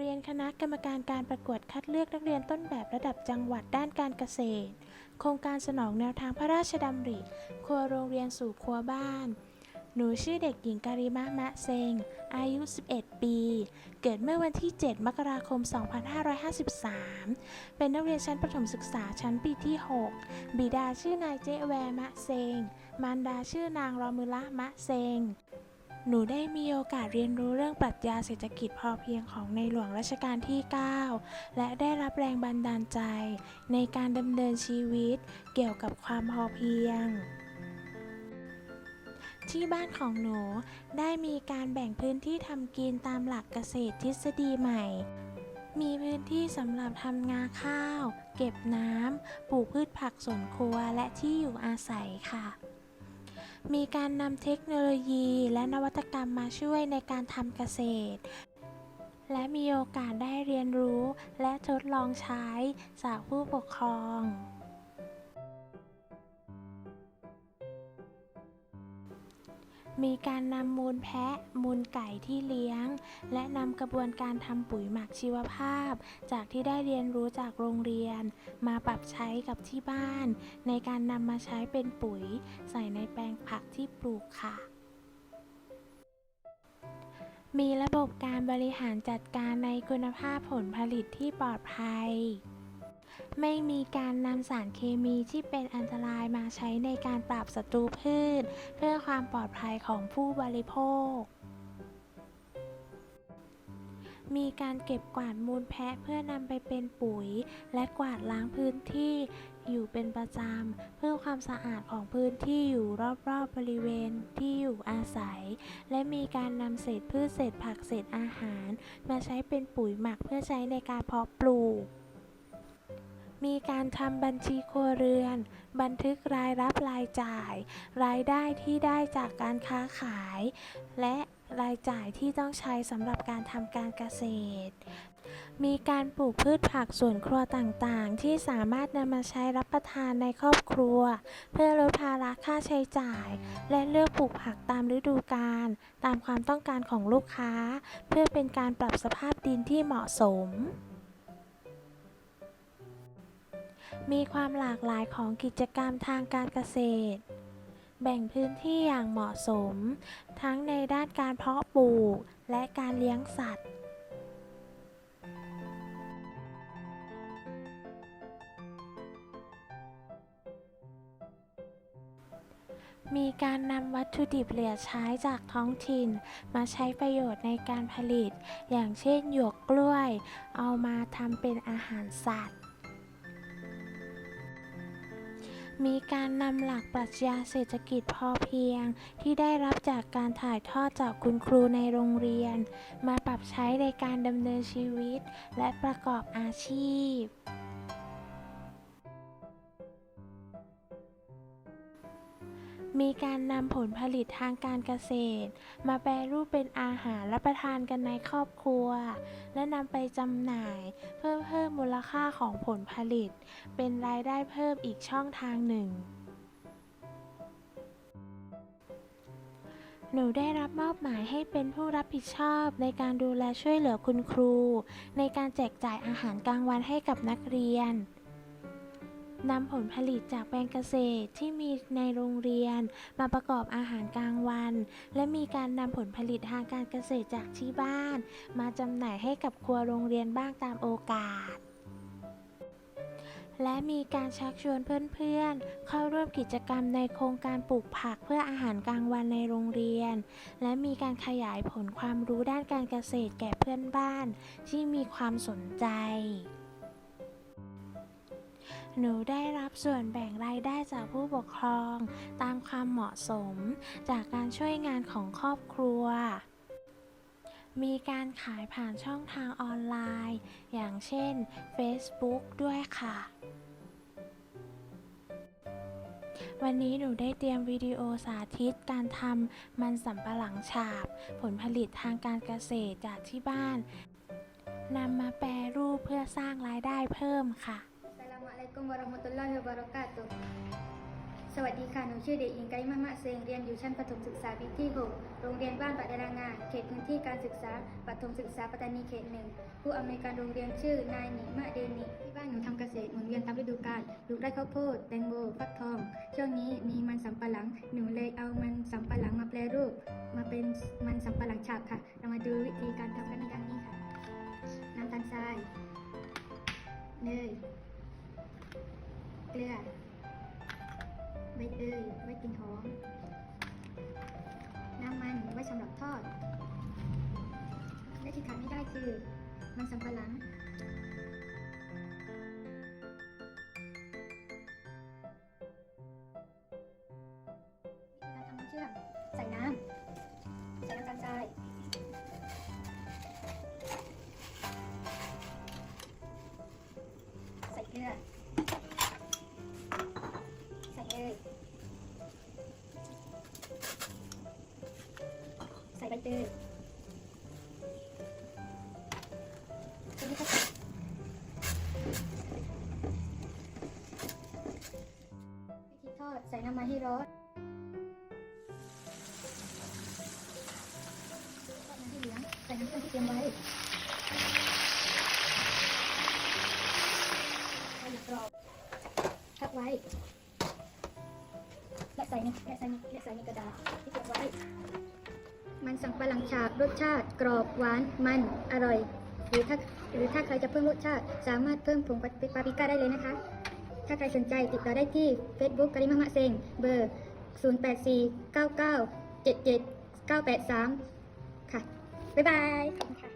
เรียนคณะกรรมการการประกวดคัดเลือกนักเรียนต้นแบบระดับจังหวัดด้านการเกษตร โครงการสนองแนวทางพระราชดำริ ครัวโรงเรียนสู่ครัวบ้าน หนูชื่อเด็กหญิงการิมะมะเซง อายุ 11 ปี เกิดเมื่อวันที่ 7 มกราคม 2553 เป็นนักเรียนชั้นประถมศึกษาชั้นปีที่ 6 บิดาชื่อนายเจแวมะเซง มารดาชื่อนางรอมุละมะเซง หนูได้มีโอกาสเรียนรู้เรื่องปรัชญาเศรษฐกิจพอเพียงของในหลวงรัชกาลที่ 9 และได้รับแรงบันดาลใจ ในการดำเนินชีวิตเกี่ยวกับความพอเพียง ที่บ้านของหนูได้มีการแบ่งพื้นที่ทำกินตามหลักเกษตรทฤษฎีใหม่ มีพื้นที่สำหรับทำงาข้าว เก็บน้ำ ปลูกพืชผักสวนครัวและที่อยู่อาศัยค่ะ มีการนำเทคโนโลยีและนวัตกรรมมาช่วยในการทำเกษตร และมีโอกาสได้เรียนรู้และทดลองใช้จากผู้ปกครอง มีการนำมูลแพะ มูลไก่ที่เลี้ยง และนำกระบวนการทำปุ๋ยหมักชีวภาพ จากที่ได้เรียนรู้จากโรงเรียน มาปรับใช้กับที่บ้าน ในการนำมาใช้เป็นปุ๋ย ใส่ในแปลงผักที่ปลูกค่ะมีระบบการบริหารจัดการในคุณภาพผลผลิตที่ปลอดภัย ไม่มีการนำสารเคมีที่เป็นอันตรายมาใช้ในการปราบศัตรูพืช เพื่อความปลอดภัยของผู้บริโภค มีการเก็บกวาดมูลแพะเพื่อนำไปเป็นปุ๋ย และกวาดล้างพื้นที่อยู่เป็นประจำ เพื่อความสะอาดของพื้นที่อยู่รอบๆบริเวณที่อยู่อาศัย และมีการนำเศษพืชเศษผักเศษอาหาร มาใช้เป็นปุ๋ยหมักเพื่อใช้ในการเพาะปลูก มีการทำบัญชีครัวเรือน บันทึกรายรับรายจ่าย รายได้ที่ได้จากการค้าขาย และรายจ่ายที่ต้องใช้สำหรับการทำการเกษตร มีการปลูกพืชผักสวนครัวต่างๆ ที่สามารถนำมาใช้รับประทานในครอบครัว เพื่อลดภาระค่าใช้จ่าย และเลือกปลูกผักตามฤดูกาลตามความต้องการของลูกค้า เพื่อเป็นการปรับสภาพดินที่เหมาะสม มีความหลากหลายของกิจกรรมทางการเกษตร แบ่งพื้นที่อย่างเหมาะสม ทั้งในด้านการเพาะปลูกและการเลี้ยงสัตว์มีการนำวัตถุดิบเหลือใช้จากท้องถิ่น มาใช้ประโยชน์ในการผลิต อย่างเช่นหยวกกล้วย เอามาทำเป็นอาหารสัตว์ มีการนำหลักปรัชญาเศรษฐกิจพอเพียง ที่ได้รับจากการถ่ายทอดจากคุณครูในโรงเรียน มาปรับใช้ในการดำเนินชีวิต และประกอบอาชีพ มีการนำผลผลิตทางการเกษตร มาแปรรูปเป็นอาหารรับประทานกันในครอบครัว และนำไปจำหน่ายเพื่อเพิ่มมูลค่าของผลผลิต เป็นรายได้เพิ่มอีกช่องทางหนึ่งหนูได้รับมอบหมายให้เป็นผู้รับผิดชอบในการดูแลช่วยเหลือคุณครู ในการแจกจ่ายอาหารกลางวันให้กับนักเรียน นำผลผลิตจากแปลงเกษตรที่มีในโรงเรียน มาประกอบอาหารกลางวัน และมีการนำผลผลิตทางการเกษตรจากที่บ้าน มาจำหน่ายให้กับครัวโรงเรียนบ้างตามโอกาส และมีการชักชวนเพื่อนๆ เข้าร่วมกิจกรรมในโครงการปลูกผักเพื่ออาหารกลางวันในโรงเรียน และมีการขยายผลความรู้ด้านการเกษตรแก่เพื่อนบ้านที่มีความสนใจ หนูได้รับส่วนแบ่งรายได้จากผู้ปกครอง ตามความเหมาะสม จากการช่วยงานของครอบครัว มีการขายผ่านช่องทางออนไลน์ อย่างเช่น Facebook ด้วยค่ะวันนี้หนูได้เตรียมวิดีโอสาธิตการทำมันสำปะหลังฉาบ ผลผลิตทางการเกษตรจากที่บ้านนำมาแปรรูปเพื่อสร้างรายได้เพิ่มค่ะ Assalamualaikum warahmatullahi wabarakatuh. สวัสดีค่ะ หนูชื่อเด็กหญิงไกมะมะเซงเรียนอยู่ชั้นประถมศึกษาปีที่ 6 โรงเรียนบ้านปัตดารางา เขตพื้นที่การศึกษาประถมศึกษาปัตตานีเขตหนึ่ง ผู้อำนวยการโรงเรียนชื่อนายหนิมะเดนิที่บ้านหนูทำเกษตรหมุนเวียนตามฤดูกาลปลูกไร่ข้าวโพด แตงโม ฟักทอง ช่วงนี้มีมันสำปะหลัง หนูเลยเอามันสำปะหลังมาแปรรูป มาเป็นมันสำปะหลังฉาบค่ะ ใบเตยไว้กินหอมน้ำมันไว้สำหรับทอด และที่ขาดไม่ได้คือ มันสำปะหลัง เยวิธีทอดใส่น้ำมันให้ร้อนทอดน้ำให้เหลืองใส่น้ำตาลที่เตรียมไว้เอาอย่กรอบพักไว้และใส่ในและใส่ในและใส่ในกระดาษที่เก็ไว้ สังปะหลังฉาบรสชาติ กรอบหวานมันอร่อย หรือถ้าหรือถ้าใครจะเพิ่มรสชาติ สามารถเพิ่มผงปาปาปริก้าได้เลยนะคะ ถ้าใครสนใจติดต่อได้ที่ Facebook กริมะมะเซงเบอร์ 084 99 77 983 ค่ะ บ๊ายบายค่ะ